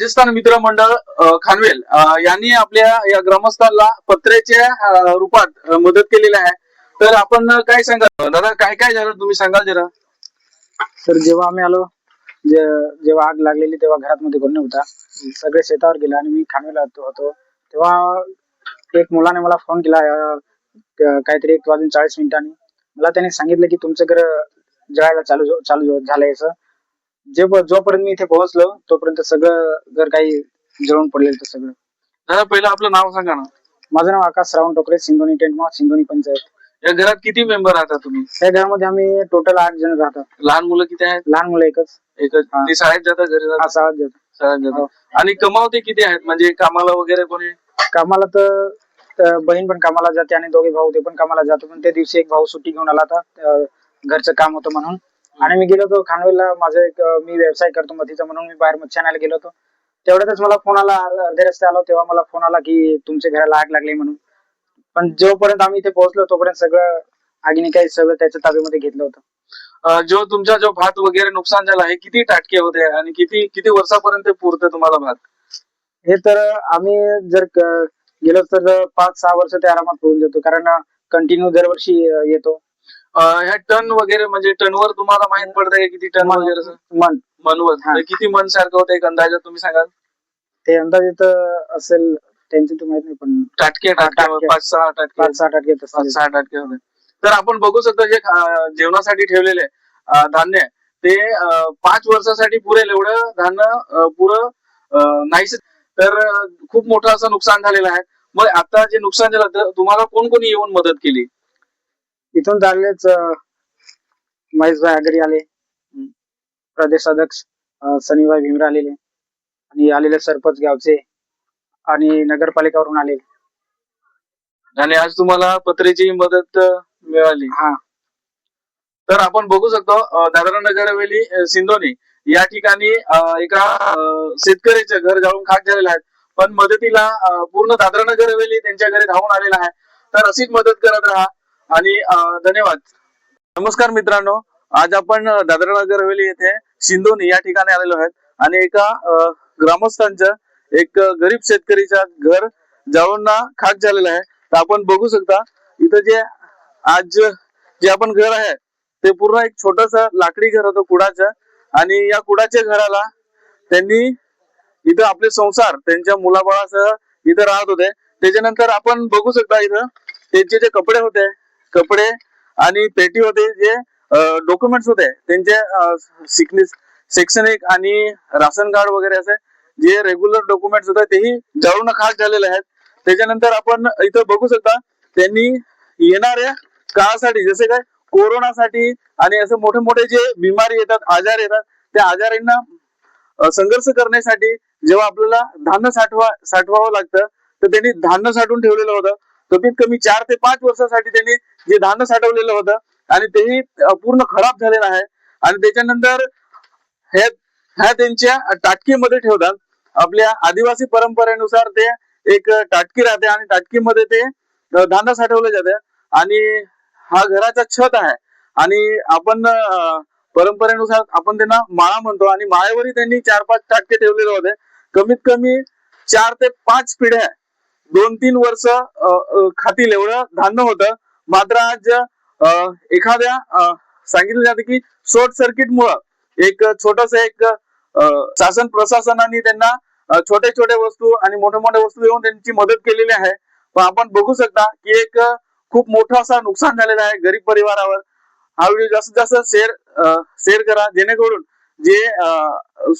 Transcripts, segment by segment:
राजस्थान मित्र मंडळ खानवेल यांनी आपल्या या ग्रामस्थांना पत्र्याच्या रूपात मदत केलेली आहे. तर आपण काय सांगाल? दादा काय काय झालं? तुम्ही सांगाल जरा. तर जेव्हा आम्ही आलो जेव्हा आग लागलेली तेव्हा घरात मध्ये कोणी नव्हता. सगळे शेतावर गेले आणि मी खानवेला होतो. तेव्हा एक मुलाने मला फोन केला काहीतरी एक वाजून चाळीस मिनिटांनी. मला त्याने सांगितलं की तुमचं घर जळायला चालू चालू झालंय असं. जे जोपर्यंत मी इथे पोहोचलो तोपर्यंत सगळं घर काही जळून पडलेलं होतं सगळं. दादा पहिलं आपलं नाव सांगा ना. माझं नाव आकाश श्रावण टोकरे सिंधोनी टेंटमा सिंधोनी पंचायत. या घरात किती मेंबर राहता तुम्ही? या घरामध्ये आम्ही टोटल आठ जण राहतो. लहान मुलं किती आहेत? लहान मुलं एकच. एकच. हा. ते शाळेत जातात घरी जातात शाळेत जातो. शाळेत जातात हो. आणि कमावते किती आहेत? म्हणजे कामाला वगैरे कोणी? कामाला तर तर बहीण पण कामाला जाते आणि दोघे भाऊ ते पण कामाला जातो. पण त्या दिवशी एक भाऊ सुट्टी घेऊन आला होता. अं, घरचं काम होतं म्हणून. आणि मी गेलो होतो खानवेलला. माझं एक मी व्यवसाय करतो मतीचा म्हणून मी बाहेर मच्छी आणायला गेलो होतो. तेवढ्यातच मला फोन आला अर्ध- रस्ते आलो तेव्हा मला फोन आला की तुमच्या घराला आग लागली म्हणून. पण जोपर्यंत आम्ही इथे पोहोचलो तोपर्यंत सगळं आगीने काही सगळं त्याच्या ताब्यामध्ये घेतलं होतं. जो तुमचा जो भात वगैरे नुकसान झाला हे किती टाटके होते आणि किती किती वर्षापर्यंत पुरतं तुम्हाला भात? हे तर आम्ही जर गेलो तर पाच सहा वर्ष ते आरामात होऊन जातो. कारण कंटिन्यू दरवर्षी येतो. ह्या टन वगैरे म्हणजे टनवर तुम्हाला माहीत पडतंय का किती टन मन वगैरे असं? मन. मनवर. हा. तर किती मन सारखं होतं एक अंदाजा तुम्ही सांगाल? ते अंदाजे तर असेल त्यांचे तर माहीत नाही पण टाटके टाटके टाटके. पाच सहा टाटके. पाच सहा टक्के पाच सहा टाटके होते. तर आपण बघू शकतो जे खा- जेवणासाठी ठेवलेले अ, धान्य आहे, ते अ, पाच वर्षासाठी पुरेल एवढं धान्य अ, पुरं अ, नाहीच तर अ, खूप मोठं असं नुकसान झालेलं आहे. मग आता जे नुकसान झालं तर तुम्हाला कोण कोणी येऊन मदत केली? इथून झालेच महेशभाई आगरी आले. प्रदेशाध्यक्ष अं, सनीभाई भीमरा आलेले. आणि आलेले सरपंच गावचे. आणि नगरपालिकावरून आले. आणि आज तुम्हाला पत्रेची मदत मिळाली. हा. तर आपण बघू शकतो दादरा नगर हवेली सिंधोनी या ठिकाणी एका शेतकऱ्याचं घर जाळून खाक झालेलं आहे. पण मदतीला पूर्ण दादरा नगर हवेली त्यांच्या घरी धावून आलेला आहे. तर अशीच मदत करत राहा. आणि धन्यवाद. नमस्कार मित्रांनो. आज आपण दादरा नगर हवेली येथे सिंधोनी या ठिकाणी आलेलो आहेत. आणि एका ग्रामस्थांच्या ग्रामस्थांचं एक गरीब शेतकरीच्या घर जाळूंना खाक झालेलं आहे. तर आपण बघू शकता इथं जे आज जे आपण घर आहे ते पूर्ण एक छोटस लाकडी घर होतं कुडाचं. आणि या कुडाच्या घराला त्यांनी इथं आपले संसार त्यांच्या मुलाबाळासह इथं राहत होते. त्याच्यानंतर आपण बघू शकता इथं त्यांचे जे कपडे होते कपडे आणि पेटी होते जे डॉक्युमेंट्स होते त्यांचे सिकनेस शैक्षणिक आणि राशन कार्ड वगैरे असे जे रेग्युलर डॉक्युमेंट्स होते तेही जाळून खास झालेले आहेत. त्याच्यानंतर आपण इथं बघू शकता त्यांनी येणाऱ्या काळासाठी जसे काय कोरोनासाठी आणि असे मोठे मोठे जे बिमारी येतात आजार येतात त्या आजारांना संघर्ष करण्यासाठी जेव्हा आपल्याला धान्य साठवा साठवावं लागतं तर त्यांनी धान्य साठवून ठेवलेलं होतं. कमीत कमी चार ते पाच वर्षासाठी त्यांनी जे धान्य साठवलेलं होतं आणि तेही पूर्ण खराब झालेलं आहे. आणि त्याच्यानंतर हे ह्या त्यांच्या टाटकीमध्ये ठेवतात. आपल्या आदिवासी परंपरेनुसार ते एक टाटकी राहते आणि टाटकीमध्ये ते धान्य साठवले जाते. आणि हा घराचा छत आहे. आणि आपण परंपरेनुसार आपण त्यांना माळा म्हणतो. आणि माळेवरही त्यांनी चार पाच टाटके ठेवलेले होते. कमीत कमी चार ते पाच पिढ्या दोन तीन वर्ष खातील एवढं धान्य होतं. मात्र आज एखाद्या सांगितलं जातं की शॉर्ट सर्किट मुळे एक छोटस एक शासन प्रशासनाने त्यांना छोटे छोटे वस्तू आणि मोठ्या मोठ्या वस्तू देऊन त्यांची मदत केलेली आहे. पण आपण बघू शकता की एक खूप मोठं असं नुकसान झालेलं आहे गरीब परिवारावर. हा व्हिडिओ जास्तीत जास्त शेअर शेअर करा. जेणेकरून जे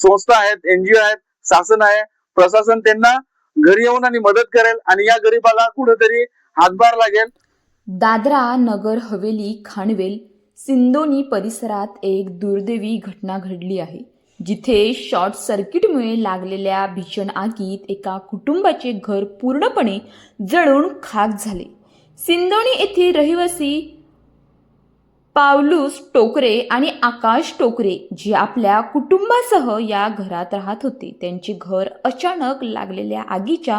संस्था आहेत एनजीओ आहेत शासन आहे प्रशासन त्यांना घरी येऊन आणि मदत करेल आणि या गरीबाला कुठेतरी हातभार लागेल. दादरा नगर हवेली खानवेल सिंदोनी परिसरात एक दुर्दैवी घटना घडली आहे. जिथे शॉर्ट सर्किटमुळे लागलेल्या भीषण आगीत एका कुटुंबाचे घर पूर्णपणे जळून खाक झाले. सिंदोनी येथील रहिवासी पावलूस टोकरे आणि आकाश टोकरे जे आपल्या कुटुंबासह या घरात राहत होते. त्यांचे घर अचानक लागलेल्या आगीच्या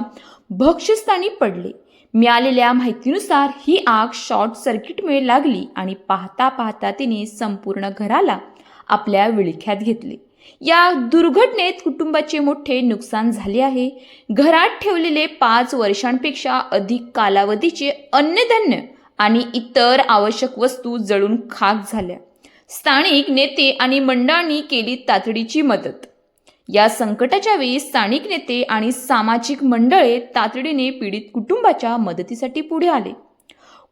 भक्षस्थानी पडले. मिळालेल्या माहितीनुसार ही आग शॉर्ट सर्किटमुळे लागली आणि पाहता पाहता तिने संपूर्ण घराला आपल्या विळख्यात घेतले. या दुर्घटनेत कुटुंबाचे मोठे नुकसान झाले आहे. घरात ठेवलेले पाच वर्षांपेक्षा अधिक कालावधीचे अन्नधान्य आणि इतर आवश्यक वस्तू जळून खाक झाल्या. स्थानिक नेते आणि मंडळांनी केली तातडीची मदत. या संकटाच्या वेळी स्थानिक नेते आणि सामाजिक मंडळे तातडीने पीडित कुटुंबाच्या मदतीसाठी पुढे आले.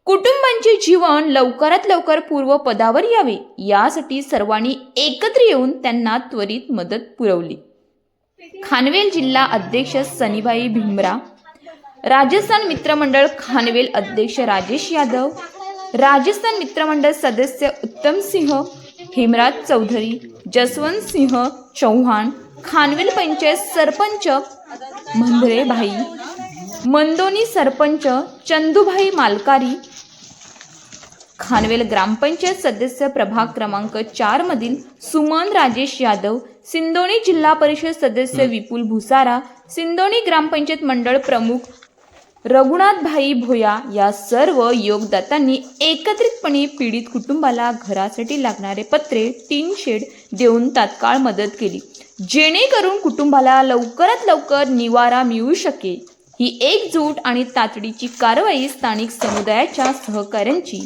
कुटुंबांचे जीवन लवकरात लवकर पूर्वपदावर यावे यासाठी सर्वांनी एकत्र येऊन त्यांना त्वरित मदत पुरवली. खानवेल जिल्हा अध्यक्ष सनीबाई भीमरा राजस्थान मित्रमंडळ खानवेल अध्यक्ष राजेश यादव राजस्थान मित्रमंडळ सदस्य उत्तम सिंह हेमराज चौधरी जसवंत सिंह चौहान खानवेल पंचायत सरपंच म्हांदरेभाई मंदोनी सरपंच चंदूभाई मालकारी खानवेल ग्रामपंचायत सदस्य प्रभाग क्रमांक चार मधील सुमन राजेश यादव सिंदोनी जिल्हा परिषद सदस्य विपुल भुसारा सिंदोनी ग्रामपंचायत मंडळ प्रमुख रघुनाथभाई भोया या सर्व योगदात्यांनी एकत्रितपणे पीडित कुटुंबाला घरासाठी लागणारे पत्रे टीन शेड देऊन तात्काळ मदत केली. जेणेकरून कुटुंबाला लवकरात लवकर निवारा मिळू शकेल. ही एकजूट आणि तातडीची कारवाई स्थानिक समुदायाच्या सहकार्यांची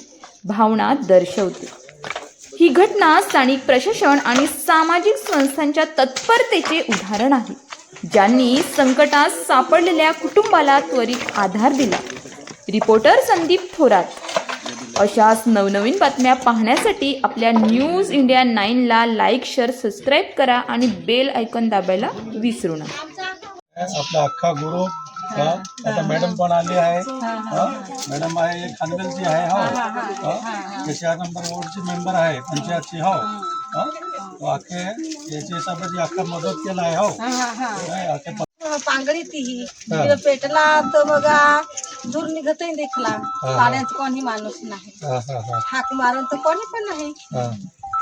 भावना दर्शवते. ही घटना स्थानिक प्रशासन आणि सामाजिक संस्थांच्या तत्परतेचे उदाहरण आहे. ज्यांनी संकटात सापडलेल्या कुटुंबाला त्वरित आधार दिला. रिपोर्टर संदीप थोरात. अशाच नवनवीन बातम्या पाहण्यासाठी आपल्या न्यूज इंडिया नाईनला लाईक शेअर सबस्क्राईब करा आणि बेल आयकॉन दाबायला विसरू नका. आपला अख्खा ग्रुप हा, आता मॅडम पण आली आहे हा, मॅडम आहे खानवेलची आहे हो? हा, ते चार नंबर वॉर्डची मेंबर आहे पंचायतची हो? अख्खे याच्या हिशोबाची अख्खा मदत केला आहे हो. काय, अख्खे प- पांगडी ती ही. तिला पेटला तर बघा दूर निघतही देखला. पाण्यात कोणी माणूस नाही. हा, हा, हा, हाक मारून तर कोणी पण नाही. हा.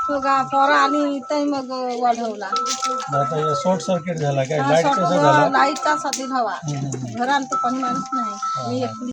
बघा पोरा आणि ते मग वाढवला. आता हे शॉर्ट सर्किट झाला काय लाइट कसं झाला? लाईटचा साठी हवा. हम्म, हम्म. घरात तर कोणी माणूस नाही. मी एकटी